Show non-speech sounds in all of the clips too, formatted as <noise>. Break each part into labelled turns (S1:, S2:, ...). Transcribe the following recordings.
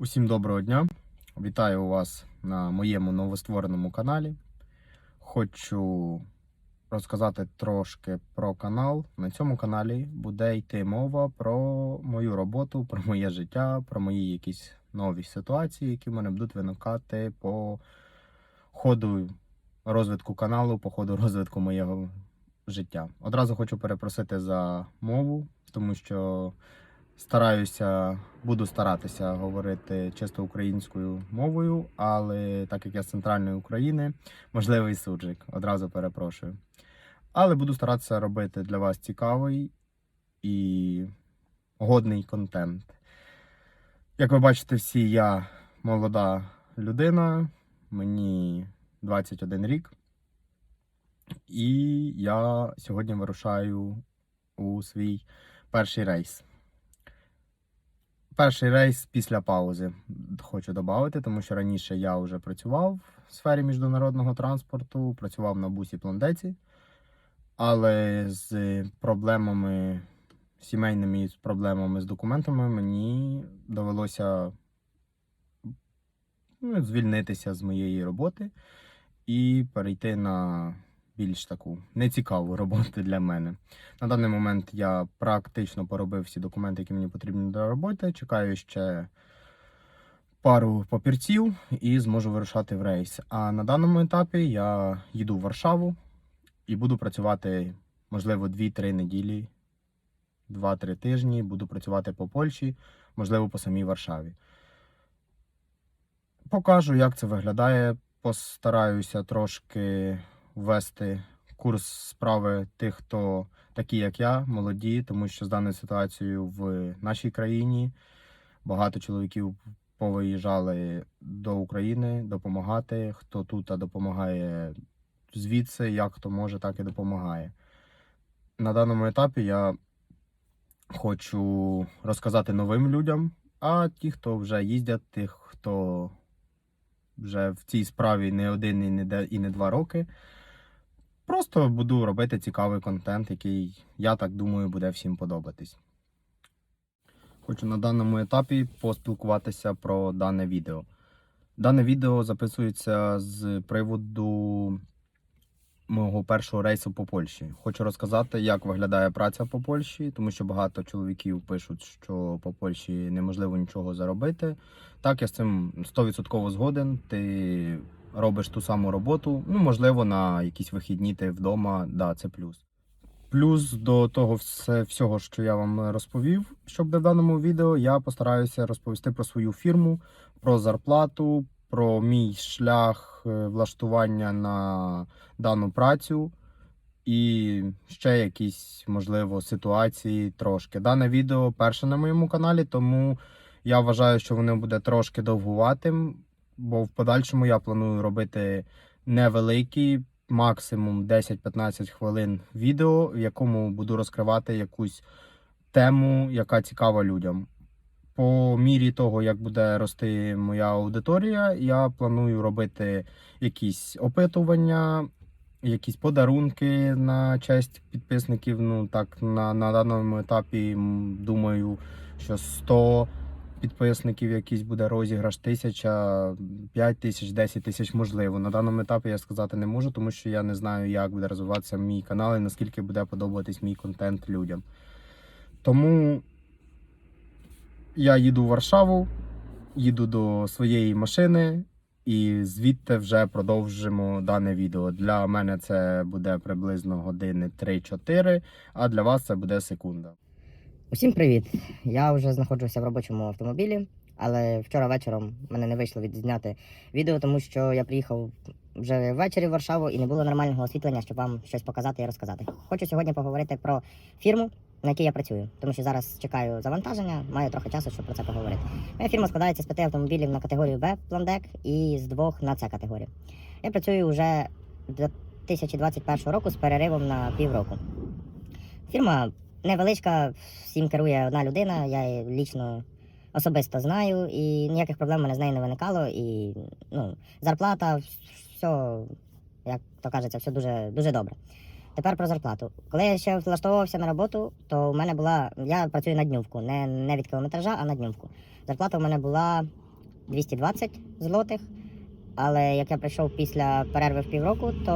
S1: Усім доброго дня! Вітаю вас на моєму новоствореному каналі. Хочу розказати трошки про канал. На цьому каналі буде йти мова про мою роботу, про моє життя, про мої якісь нові ситуації, які в мене будуть виникати по ходу розвитку каналу, по ходу розвитку моєго життя. Одразу хочу перепросити за мову, тому що стараюся, буду старатися говорити чисто українською мовою, але так як я з центральної України, можливий суджик, одразу перепрошую. Але буду старатися робити для вас цікавий і годний контент. Як ви бачите, всі я молода людина, мені 21 рік, і я сьогодні вирушаю у свій перший рейс. Перший рейс після паузи хочу додати, тому що раніше я вже працював в сфері міжнародного транспорту, працював на бусі Пландеці, але з проблемами сімейними з проблемами з документами мені довелося ну, звільнитися з моєї роботи і перейти на більш таку нецікаву роботу для мене. На даний момент я практично поробив всі документи, які мені потрібні для роботи. Чекаю ще пару папірців і зможу вирушати в рейс. А на даному етапі я їду в Варшаву і буду працювати, можливо, 2-3 неділі, 2-3 тижні. Буду працювати по Польщі, можливо, по самій Варшаві. Покажу, як це виглядає. Постараюся трошки ввести курс справи тих, хто такі, як я, молоді, тому що з даною ситуацією в нашій країні багато чоловіків повиїжджали до України допомагати. Хто тут а допомагає звідси, як хто може, так і допомагає. На даному етапі я хочу розказати новим людям, а ті, хто вже їздять, тих, хто вже в цій справі не один і не, де, і не два роки. Просто буду робити цікавий контент, який, я так думаю, буде всім подобатись. Хочу на даному етапі поспілкуватися про дане відео. Дане відео записується з приводу мого першого рейсу по Польщі. Хочу розказати, як виглядає праця по Польщі, тому що багато чоловіків пишуть, що по Польщі неможливо нічого заробити. Так, я з цим 100% згоден. Ти робиш ту саму роботу. Ну, можливо, на якісь вихідні ти вдома, да, це плюс. Плюс до того все, всього, що я вам розповів, що буде в даному відео, я постараюся розповісти про свою фірму, про зарплату, про мій шлях е, влаштування на дану працю і ще якісь, можливо, ситуації трошки. Дане відео перше на моєму каналі, тому я вважаю, що воно буде трошки довгуватим, бо в подальшому я планую робити невеликі, максимум 10-15 хвилин відео, в якому буду розкривати якусь тему, яка цікава людям. По мірі того, як буде рости моя аудиторія, я планую робити якісь опитування, якісь подарунки на честь підписників. Ну так на, на даному етапі думаю, що 100 підписників якийсь буде розіграш, тисяча, 5 тисяч, 10 тисяч можливо. На даному етапі я сказати не можу, тому що я не знаю, як буде розвиватися мій канал і наскільки буде подобатись мій контент людям. Тому я їду в Варшаву, їду до своєї машини, і звідти вже продовжимо дане відео. Для мене це буде приблизно години 3-4, а для вас це буде секунда.
S2: Усім привіт! Я вже знаходжуся в робочому автомобілі, але вчора вечором мене не вийшло відзняти відео, тому що я приїхав вже ввечері в Варшаву і не було нормального освітлення, щоб вам щось показати і розказати. Хочу сьогодні поговорити про фірму, на якій я працюю, тому що зараз чекаю завантаження, маю трохи часу, щоб про це поговорити. Моя фірма складається з п'яти автомобілів на категорію Б пландек і з двох на С категорію. Я працюю вже 2021 року з переривом на півроку. Фірма невеличка, всім керує одна людина, я її лічно особисто знаю, і ніяких проблем мене з нею не виникало. І ну, зарплата, все, як то кажеться, все дуже, дуже добре. Тепер про зарплату. Коли я ще влаштовувався на роботу, то у мене була. Я працюю на днювку, не, не від кілометража, а на днювку. Зарплата у мене була 220 злотих. Але як я прийшов після перерви в півроку, то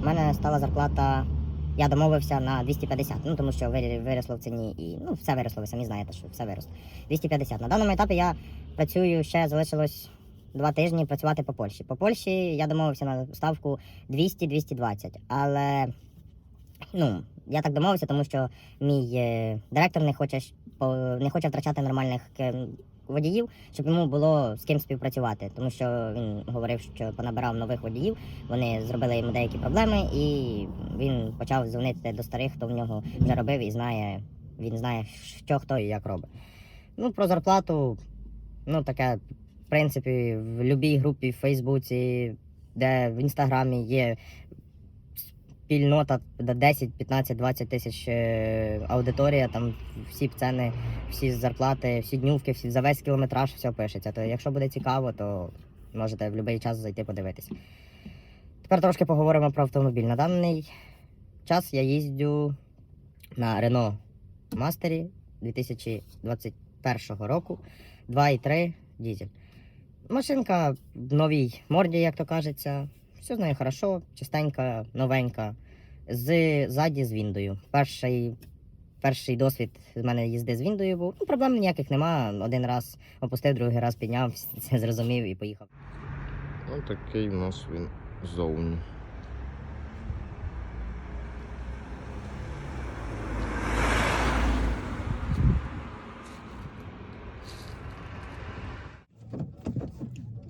S2: в мене стала зарплата. Я домовився на 250, ну тому що виросло в ціні і ну все виросло, ви самі знаєте, що все виросло. 250. На даному етапі я працюю ще залишилось два тижні працювати по Польщі. По Польщі я домовився на ставку 200-220. Але ну, я так домовився, тому що мій е, директор не хоче, не хоче втрачати нормальних е, водіїв, щоб йому було з ким співпрацювати. Тому що він говорив, що понабирав нових водіїв, вони зробили йому деякі проблеми, і він почав дзвонити до старих, хто в нього вже робив і знає, він знає, що хто і як робить. Ну, про зарплату, ну таке, в принципі, в будь-якій групі в Фейсбуці, де в інстаграмі є спільнота 10, 15, 20 тисяч е, аудиторія, там всі ціни, всі зарплати, всі днювки, всі за весь кілометраж все пишеться. То якщо буде цікаво, то можете в будь-який час зайти подивитися. Тепер трошки поговоримо про автомобіль. На даний час я їздю на Renault Master 2021 року 2.3 дізель. Машинка в новій морді, як то кажеться. Все з нею хорошо, чистенька, новенька. З ззаді з віндою. Перший, перший досвід з мене їзди з віндою був. Ну, проблем ніяких нема. Один раз опустив, другий раз підняв, <laughs> все зрозумів і поїхав.
S3: Ось такий у нас він зовні.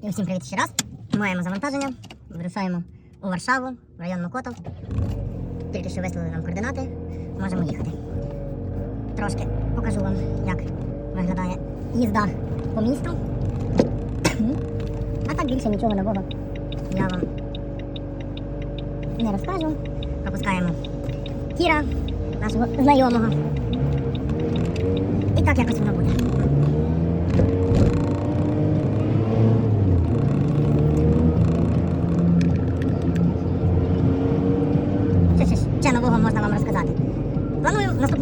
S2: І всім привіт ще раз. Маємо завантаження. Вирушаємо у Варшаву, в район Мокотов. Тільки що вислали нам координати. Можемо їхати. Трошки покажу вам, як виглядає їзда по місту. А так більше нічого нового я вам не розкажу. Пропускаємо Кіра, нашого знайомого. І так якось воно буде.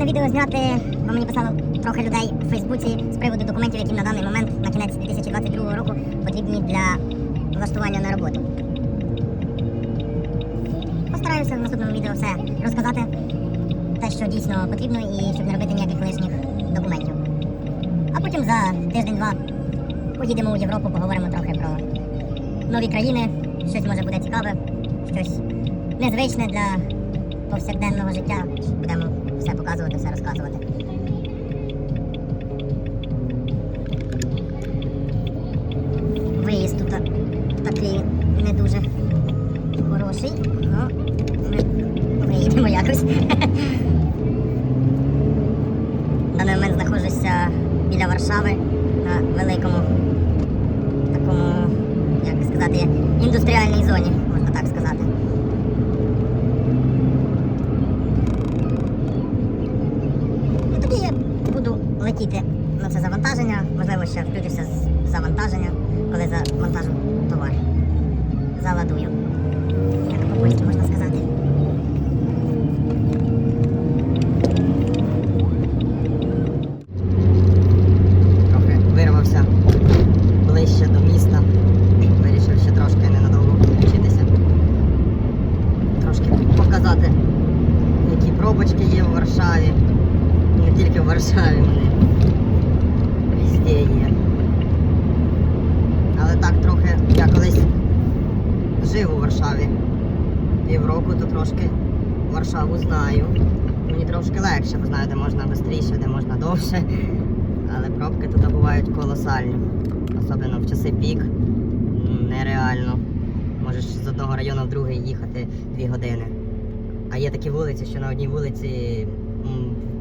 S2: Наступне відео зняти, бо мені писало трохи людей в Фейсбуці з приводу документів, які на даний момент на кінець 2022 року потрібні для влаштування на роботу. Постараюся в наступному відео все розказати, те, що дійсно потрібно, і щоб не робити ніяких лишніх документів. А потім за тиждень-два поїдемо у Європу, поговоримо трохи про нові країни, щось може буде цікаве, щось незвичне для повсякденного життя. Будемо все показувати, все розказувати. Виїзд тут такий не дуже хороший, але ми виїдемо якось. <laughs> В даний момент знаходжуся біля Варшави на великому такому, як сказати, індустріальній зоні, можна так сказати. І тоді я буду летіти на це завантаження. Можливо, ще включуся з завантаження, коли завантажу товар. Заладую. Як по-польськи можна сказати. Трохи вирвався ближче до міста. Вирішив ще трошки ненадовго включитися. Трошки показати які пробочки є в Варшаві. Не тільки в Варшаві вони. Везде є. Але трохи я колись жив у Варшаві. Півроку, то трошки Варшаву знаю. Мені трошки легше, бо знаю, де можна швидше, де можна довше. Але пробки тут бувають колосальні. Особливо в часи пік. Нереально. Можеш з одного району в другий їхати дві години. А є такі вулиці, що на одній вулиці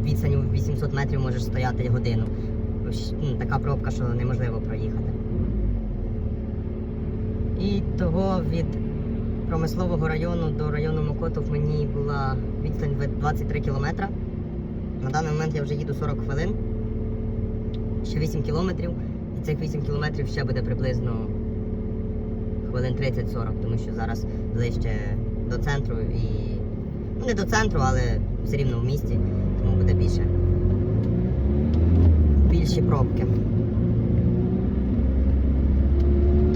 S2: відстані 800 метрів можеш стояти годину. Ось, Така пробка, що неможливо проїхати. І того від промислового району до району Мокотов мені була відстань 23 кілометра. На даний момент я вже їду 40 хвилин, ще 8 кілометрів, і цих 8 кілометрів ще буде приблизно хвилин 30-40, тому що зараз ближче до центру і Ну, не до центру, але все рівно в місті, тому буде більше. Більші пробки.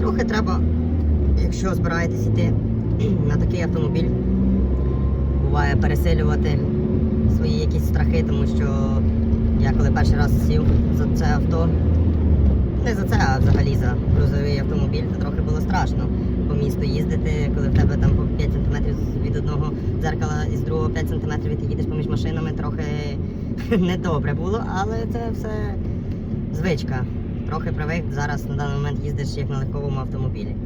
S4: трохи треба, якщо збираєтесь йти на такий автомобіль, буває пересилювати свої якісь страхи, тому що я коли перший раз сів за це авто, не за це, а взагалі за грузовий автомобіль, то трохи було страшно по місту їздити, коли в тебе там по 5 см від одного дзеркала і з другого 5 см і ти їдеш поміж машинами, трохи <laughs> недобре було, але це все звичка. Трохи привик, зараз на даний момент їздиш як на легковому автомобілі.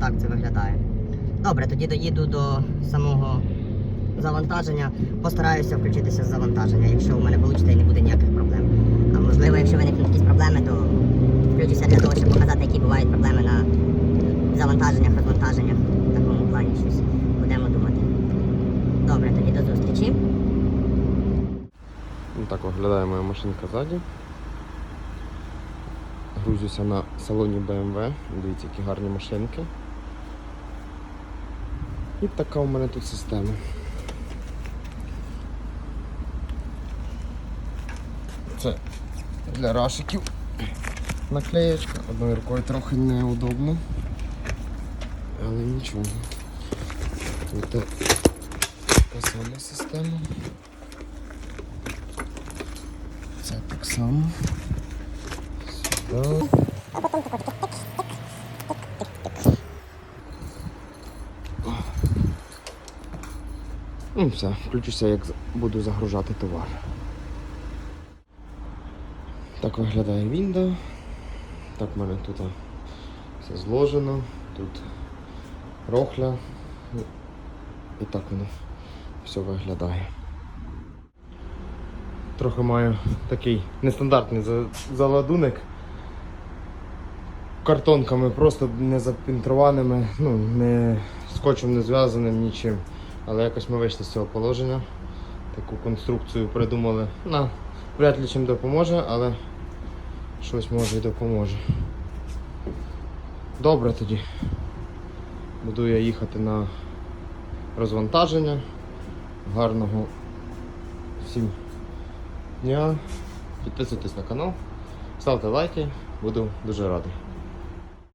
S4: Так це виглядає. Добре, тоді доїду до самого завантаження. Постараюся включитися з завантаження, якщо у мене вийде і не буде ніяких проблем. А можливо, якщо виникнуть якісь проблеми, то включуся для того, щоб показати, які бувають проблеми на завантаженнях, розвантаженнях. В такому плані щось будемо думати. Добре, тоді до зустрічі.
S3: Ну, так виглядає моя машинка ззаді. Грузюся на салоні BMW. Дивіться, які гарні машинки. І така у мене тут система. Це для рашиків наклеєчка. Одною рукою трохи неудобно. Але нічого. Тут така система. Це так само. Сюди. Ну все, включуся, як буду загружати товар. Так виглядає Вінда. Так в мене тут все зложено. Тут рохля. І так воно все виглядає. Трохи маю такий нестандартний за- заладунок. Картонками просто не запінтрованими, ну, не скотчем не зв'язаним нічим. Але якось ми вийшли з цього положення. Таку конструкцію придумали. На, вряд ли чим допоможе, але щось може і допоможе. Добре тоді. Буду я їхати на розвантаження. Гарного всім дня. Підписуйтесь на канал, ставте лайки, буду дуже радий.